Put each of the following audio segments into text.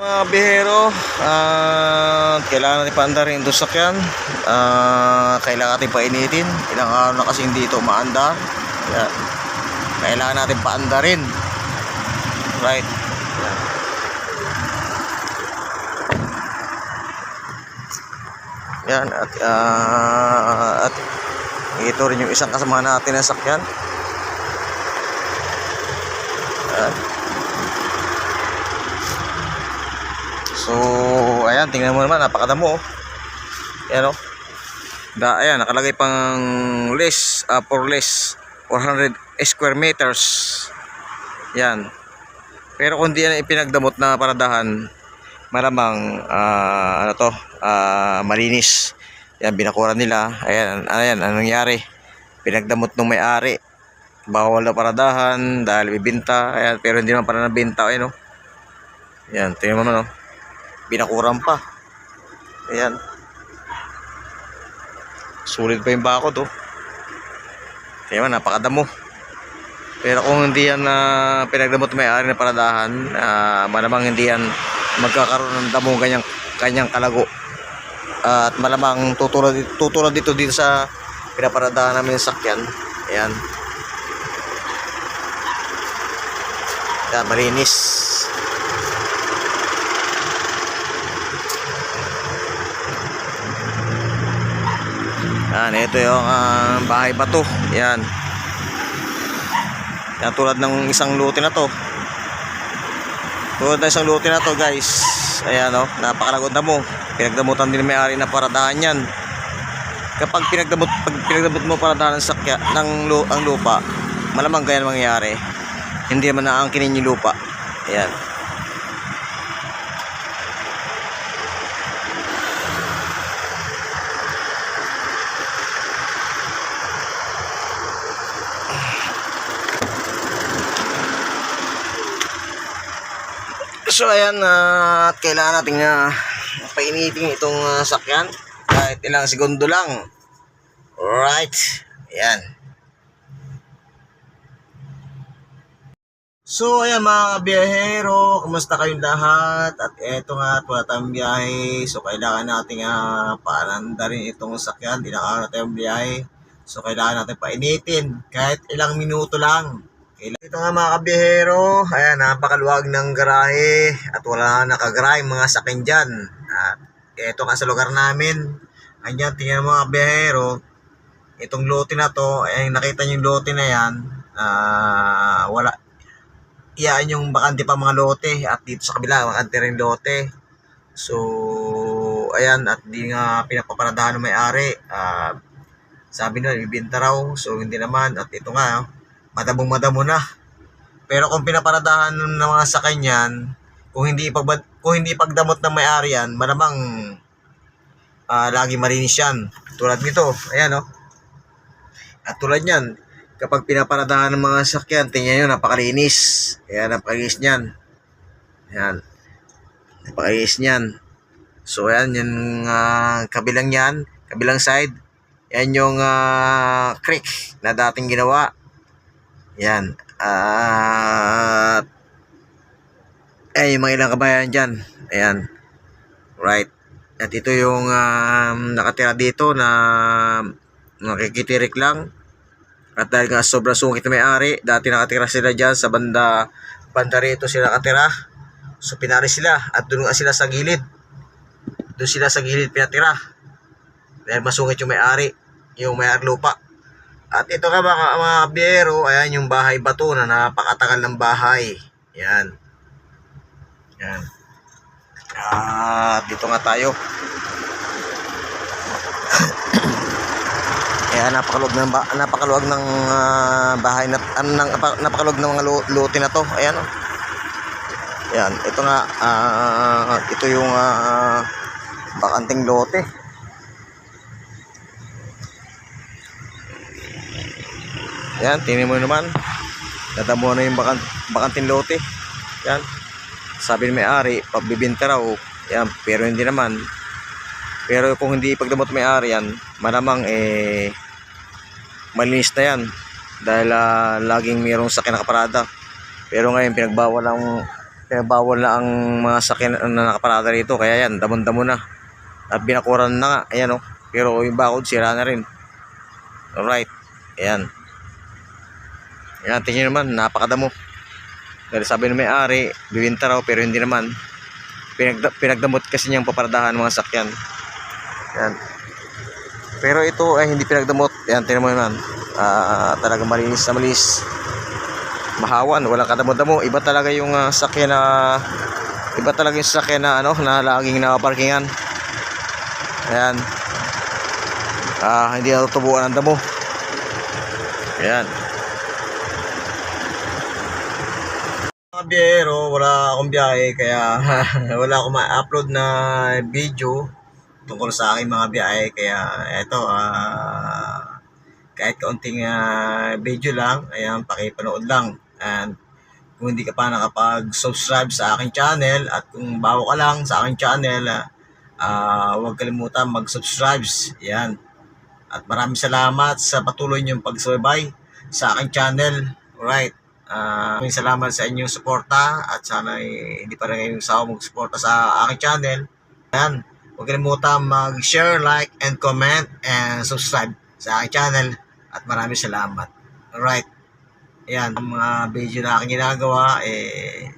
Mga bihero, ah, kailangan natin paandarin ito sakyan. Ah, kailangan natin painitin. Ilang araw na kasing dito maandar. Kaya, kailangan natin paandarin. Right. Yan. At ah, at ito rin yung isang kasama natin na sakyan. Yan. So, ayan, tingnan mo naman, napakadamo. oh. Ayan o. Da, ayan, nakalagay pang less, uh, for less, 400 square meters. Yan. Pero kung di yan ipinagdamot na paradahan, malamang, ah, ano to, ah, malinis. Yan, binakuran nila. Ayan, ayan, anong nangyari? Pinagdamot ng may-ari. Bawal na paradahan dahil bibinta. Ayan, pero hindi naman para nabinta. Ayan o. Yan, tingnan mo naman o binakuran pa. Ayan. Sulit pa yung bakod, oh. Kaya man, napakadamo. Pero kung hindi yan na pinagdamot may-ari na paradahan, ah, malamang hindi yan magkakaroon ng damo ganyang, kanyang kalago. at malamang tutulad, tutulad dito dito sa pinaparadahan namin sa sakyan. Ayan. Ayan, malinis. Yan, ito yung ah, bahay bato. Yan. Yan, tulad ng isang lote na to. Tulad ng isang lote na to, guys. Ayan, oh, napakalagod na mo. Pinagdamutan din may-ari na paradahan yan. Kapag pinagdamot, pag pinagdamot mo paradahan ng sakya, ng lu, ang lupa, malamang ganyan mangyayari. Hindi naman naangkinin yung lupa. Ayan. So ayan, ah, at kailangan natin na painitin itong ah, sakyan kahit ilang segundo lang. Right. Ayan. So ayan mga biyahero, kumusta kayong lahat? At eto nga wala tayong biyahe. So kailangan natin uh, paananda rin itong sakyan. Na araw tayong biyahe. So kailangan natin painitin kahit ilang minuto lang. Ito nga mga kabihero, ayan, napakaluwag ng garahe at wala nakagarahe mga sakin dyan. At ito nga sa lugar namin, ayan, tingnan mga kabihero, itong lote na to, ay nakita nyo yung lote na yan, ah, wala, iyan yung bakante pa mga lote at dito sa kabila, bakante rin lote. So, ayan, at di nga pinapaparadahan ng may-ari, ah, sabi nila, ibibenta raw, so hindi naman, at ito nga, oh, madamong madamo na. Pero kung pinaparadahan ng mga sakay niyan, kung hindi ipag kung hindi pagdamot ng may-ari yan, malamang ah, lagi malinis yan. Tulad nito, ayan oh. At tulad niyan, kapag pinaparadahan ng mga sakyan, tingnan nyo, napakalinis. Ayan, napakalinis niyan. Ayan. Napakalinis niyan. So, ayan, yung ah, kabilang yan, kabilang side, yan yung ah, creek na dating ginawa. Yan. At eh yung mga ilang kabayan dyan. Ayan. Right. At ito yung um, nakatira dito na nakikitirik lang. At dahil nga sobrang sungkit may-ari, dati nakatira sila dyan sa banda, banda rito sila nakatira. So pinari sila at doon nga sila sa gilid. Doon sila sa gilid pinatira. Dahil masungkit yung may-ari, yung may-ari lupa. At ito nga mga, mga biyero, ayan yung bahay bato na napakatagal ng bahay. Yan. Yan. At dito nga tayo. Ayan, napakaluwag ng, napakaluwag ng ah, bahay na, ano, ng, napa- napakaluwag ng mga lote na to. Ayan oh. Ayan, ito nga, ah, ito yung ah, bakanting lote. Yan, tingnan mo naman. Natamo na yung bakan, bakanting lote. Yan. Sabi ni may-ari, pagbibinta raw. Yan, pero hindi naman. Pero kung hindi pagdamot may-ari yan, malamang eh malinis na yan. Dahil ah, laging mayroong sakyan nakaparada. Pero ngayon pinagbawal ang Kaya bawal na ang mga sakyan na nakaparada rito. Kaya yan, damon-damo na. At binakuran na nga. Ayan oh. Pero yung bakod, sira na rin. Alright. Ayan. Ayan, tingin naman, napakadamo. Dahil sabi ng may-ari, bibinta raw, pero hindi naman. Pinagda, pinagdamot kasi niyang paparadahan mga sakyan. Ayan. Pero ito ay hindi pinagdamot. Ayan, tingnan mo naman. Ah, talaga malinis na malinis. Mahawan, walang kadamo-damo. Iba talaga yung ah, sakyan na iba talaga yung sakyan na ano, na laging nakaparkingan. Ayan. Ah, hindi natutubuan ng damo. Ayan. Biyero, wala akong biyahe kaya wala akong ma-upload na video tungkol sa aking mga biyahe kaya eto ah kahit kaunting ah, video lang, ayan, pakipanood lang. And kung hindi ka pa nakapag-subscribe sa aking channel at kung bago ka lang sa aking channel, ah, huwag kalimutan mag-subscribe. Yan. At maraming salamat sa patuloy niyong pagsubaybay sa aking channel. Alright. Ah, maraming salamat sa inyong suporta at sana eh, hindi pa rin kayong sawa mag-suporta sa aking channel. Yan. Huwag kalimutan mag-share, like, and comment and subscribe sa aking channel. At maraming salamat. Alright. Ayan, ang mga video na aking ginagawa, eh,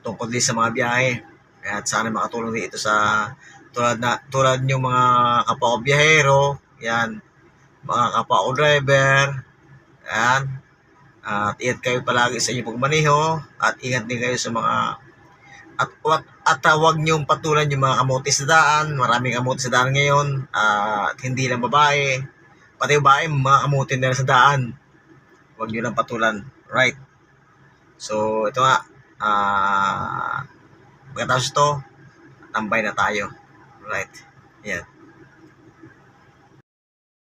tungkol din sa mga biyahe. At sana makatulong din ito sa tulad na tulad yung mga kapwa biyahero, yan, mga kapwa driver, yan. At ingat kayo palagi sa inyong pagmaneho at ingat din kayo sa mga at at, at uh, huwag niyong patulan yung mga kamote sa daan. Maraming kamote sa daan ngayon. ah, at hindi lang babae. Pati babae, mga kamote na sa daan. Huwag niyo lang patulan. Right. So, ito nga. Ah, pagkatapos ito, tambay na tayo. Right. Yan.